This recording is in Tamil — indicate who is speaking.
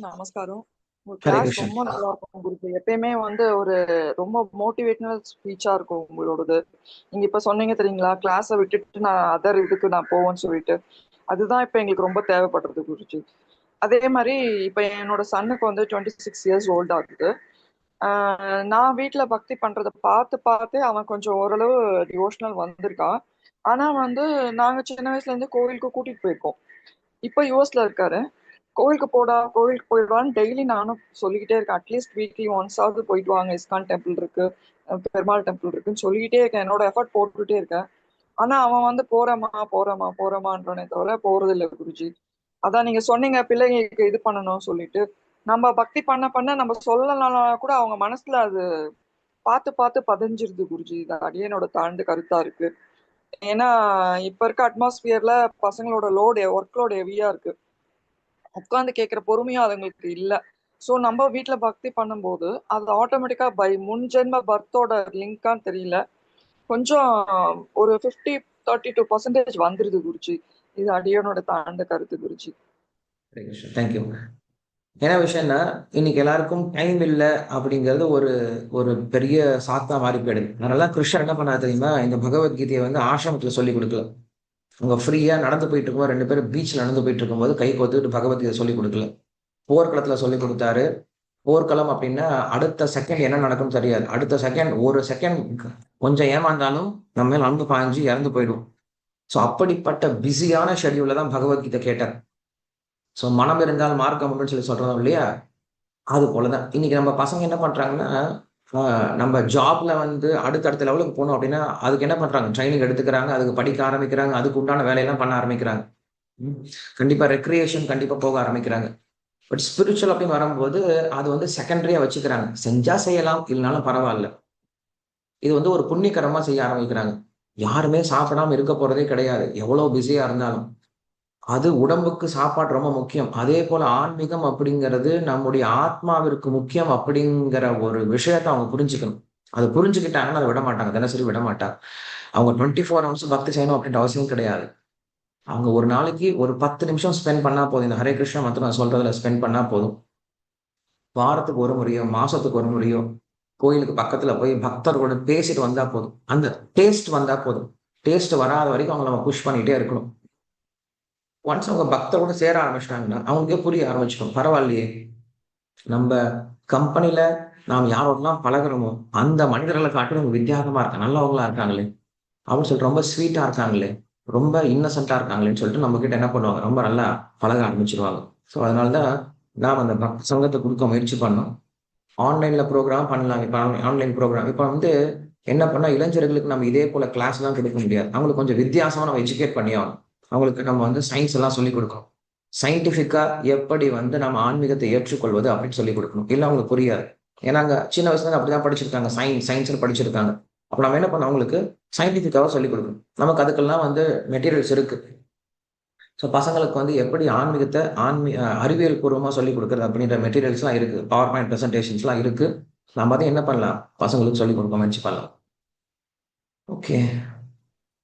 Speaker 1: நமஸ்காரம். ரொம்ப நல்லா இருக்கும் குருஜி. எப்பயுமே வந்து ஒரு ரொம்ப மோட்டிவேஷனல் ஸ்பீச்சா இருக்கும் உங்களோடது. நீங்க இப்ப சொன்னீங்க தெரியுங்களா? கிளாஸ விட்டுட்டு நான் அதர் இதுக்கு நான் போவேன்னு சொல்லிட்டு. அதுதான் இப்ப எங்களுக்கு ரொம்ப தேவைப்படுறது குருஜி. அதே மாரி இப்ப என்னோட சன்னுக்கு வந்து 26 இயர்ஸ் ஓல்ட் ஆகுது. நான் வீட்ல பக்தி பண்றத பார்த்து பார்த்தே அவன் கொஞ்சம் ஓரளவு டிவோஷனல் வந்திருக்கான். ஆனா வந்து நாங்க சின்ன வயசுல இருந்து கோவிலுக்கு கூட்டிட்டு போயிருக்கோம். இப்ப யுஎஸ்ல இருக்காரு. கோவிலுக்கு போடா, கோவிலுக்கு போயிடுவான்னு டெய்லி நானும் சொல்லிக்கிட்டே இருக்கேன். அட்லீஸ்ட் வீக்லி ஒன்ஸாவது போயிட்டு வாங்க. இஸ்கான் டெம்பிள் இருக்கு, பெருமாள் டெம்பிள் இருக்குன்னு சொல்லிக்கிட்டே இருக்கேன். என்னோட எஃபோர்ட் போட்டுக்கிட்டே இருக்கேன். ஆனா அவன் வந்து போறமா போறமா போறமான்றனே தவிர போறதில்ல குருஜி. அதான் நீங்க சொன்னீங்க பிள்ளைங்களுக்கு இது பண்ணணும் சொல்லிட்டு. நம்ம பக்தி பண்ண பண்ண நம்ம சொல்லலாம் கூட அவங்க மனசுல அது பார்த்து பார்த்து பதிஞ்சிருது குருஜி. இது அடியனோட தாழ்ந்து கருத்தா இருக்கு. ஏன்னா இப்ப இருக்க அட்மாஸ்பியர்ல பசங்களோட லோடு ஒர்க் லோடு ஹெவியா இருக்கு. உட்காந்து கேட்கிற பொறுமையும் அதுங்களுக்கு இல்லை ஸோ நம்ம வீட்டில் பக்தி பண்ணும்போது, அது ஆட்டோமேட்டிக்காக பை முன்ஜென்ம பர்த்தோட லிங்கான்னு தெரியல. கொஞ்சம் ஒரு 50, 32% வந்துருது குருஜி. இது அடியோனோட தாழ்ந்த கருத்து குருஜி.
Speaker 2: Thank you thank you. என்ன விஷயம்னா, இன்னைக்கு எல்லாருக்கும் டைம் இல்லை அப்படிங்கிறது ஒரு ஒரு பெரிய சாத்தா மாறி போயிடுது. அதனால கிருஷ்ணன் என்ன பண்ணா தெரியுமா? இந்த பகவத்கீதையை வந்து ஆசிரமத்துல சொல்லிக் கொடுக்கலாம் அவங்க ஃப்ரீயாக நடந்து போயிட்டு இருக்கும்போது ரெண்டு பேரும் பீச்சில் நடந்து போயிட்டு இருக்கும்போது கை கோத்துக்கிட்டு பகவத்கீதை சொல்லி கொடுக்கல போர்க்களத்தில் சொல்லிக் கொடுத்தாரு போர்க்களம் அப்படின்னா, அடுத்த செகண்ட் என்ன நடக்கும்னு தெரியாது. அடுத்த செகண்ட் ஒரு செகண்ட் கொஞ்சம் ஏமாந்தாலும் நம்ம மேல் அன்பு பாய்ஞ்சு இறந்து போயிடும் ஸோ அப்படிப்பட்ட பிஸியான ஷெடியூலில் தான் பகவத்கீதை கேட்டார். ஸோ மனம் இருந்தால் மார்க்கம் அப்படின்னு சொல்லி சொல்கிறோம் இல்லையா? அது போல தான். இன்னைக்கு நம்ம பசங்க என்ன பண்ணுறாங்கன்னா நம்ம ஜாப்ல வந்து அடுத்தடுத்த லெவலுக்கு போகணும் அப்படின்னா, அதுக்கு என்ன பண்றாங்க? ட்ரைனிங் எடுத்துக்கிறாங்க. அதுக்கு படிக்க ஆரம்பிக்கிறாங்க. அதுக்கு உண்டான வேலையெல்லாம் பண்ண ஆரம்பிக்கிறாங்க. ம். கண்டிப்பா ரெக்ரியேஷன் கண்டிப்பா போக ஆரம்பிக்கிறாங்க. பட் ஸ்பிரிச்சுவல் அப்படின்னு வரும்போது, அது வந்து செகண்டரியா வச்சுக்கிறாங்க. செஞ்சா செய்யலாம், இல்லைனாலும் பரவாயில்ல இது வந்து ஒரு புண்ணியகரமா செய்ய ஆரம்பிக்கிறாங்க. யாருமே சாப்பிடாம இருக்க போறதே கிடையாது. எவ்வளவு பிஸியா இருந்தாலும். அது உடம்புக்கு சாப்பாடு ரொம்ப முக்கியம். அதே போல ஆன்மீகம் அப்படிங்கிறது நம்முடைய ஆத்மாவிற்கு முக்கியம் அப்படிங்கிற ஒரு விஷயத்த அவங்க புரிஞ்சுக்கணும். அதை புரிஞ்சுக்கிட்டாங்கன்னா அதை விட மாட்டாங்க. தினசரி விட மாட்டாங்க. அவங்க 24 ஹவர்ஸும் பக்தி செய்யணும் அப்படின்ற அவசியம் கிடையாது. அவங்க ஒரு நாளைக்கு ஒரு 10 நிமிஷம் ஸ்பெண்ட் பண்ணா போதும். இந்த ஹரே கிருஷ்ணா மந்திரம் நான் சொல்றதுல ஸ்பெண்ட் பண்ணா போதும். வாரத்துக்கு ஒரு முறையோ, மாசத்துக்கு ஒரு முறையோ, கோயிலுக்கு பக்கத்துல போய் பக்தர்களோட பேசிட்டு வந்தா போதும். அந்த டேஸ்ட் வந்தா போதும். டேஸ்ட் வராத வரைக்கும் அவங்கள நம்ம புஷ் பண்ணிட்டே இருக்கணும். ஒன்ஸ் அவங்க பக்தரோட சேர ஆரம்பிச்சிட்டாங்கன்னா அவங்களுக்கே புரிய ஆரம்பிச்சிடும் பரவாயில்லையே! நம்ம கம்பெனில நாம் யாரோடலாம் பழகுறோமோ, அந்த மனிதர்களை காட்டிலும் வித்தியாசமா இருக்காங்க. நல்லவங்களா இருக்காங்களே! அப்படின்னு சொல்லிட்டு ரொம்ப ஸ்வீட்டா இருக்காங்களே! ரொம்ப இன்னசென்ட்டா இருக்காங்களேன்னு சொல்லிட்டு நம்மகிட்ட என்ன பண்ணுவாங்க? ரொம்ப நல்லா பழக ஆரம்பிச்சிருவாங்க ஸோ அதனாலதான் நாம் அந்த பக்த சங்கத்தை கொடுக்க முயற்சி பண்ணோம். ஆன்லைன்ல ப்ரோக்ராம் பண்ணலாம். இப்போ ஆன்லைன் ப்ரோக்ராம் இப்போ வந்து என்ன பண்ணா இளைஞர்களுக்கு நம்ம இதே போல கிளாஸ்லாம் கொடுக்க முடியாது. அவங்களுக்கு கொஞ்சம் வித்தியாசமா நம்ம எஜுகேட் பண்ணி ஆகணும். அவங்களுக்கு நம்ம வந்து சயின்ஸ் எல்லாம் சொல்லிக் கொடுக்கணும் சயின்டிஃபிக்கா எப்படி வந்து நம்ம ஆன்மீகத்தை ஏற்றுக்கொள்வது அப்படின்னு சொல்லிக் கொடுக்கணும் இல்லை அவங்களுக்கு புரியாது. ஏன்னா அங்கே சின்ன வயசுல அப்படி அப்படிதான் படிச்சிருக்காங்க. சயின்ஸ் சயின்ஸில் படிச்சிருக்காங்க. அப்ப நம்ம என்ன பண்ணோம் அவங்களுக்கு சயின்டிஃபிக்காவா சொல்லிக் கொடுக்கணும் நமக்கு அதுக்கெல்லாம் வந்து மெட்டீரியல்ஸ் இருக்கு. ஸோ பசங்களுக்கு வந்து எப்படி ஆன்மீகத்தை ஆன்மீ அறிவியல் பூர்வமாக சொல்லிக் கொடுக்குறது அப்படின்ற மெட்டீரியல்ஸ்லாம் இருக்கு. பவர் பாயிண்ட் ப்ரெசன்டேஷன்ஸ்லாம் இருக்கு. நம்ம அதை என்ன பண்ணலாம்? பசங்களுக்கு சொல்லிக் கொடுக்க முயற்சி பண்ணலாம். ஓகே.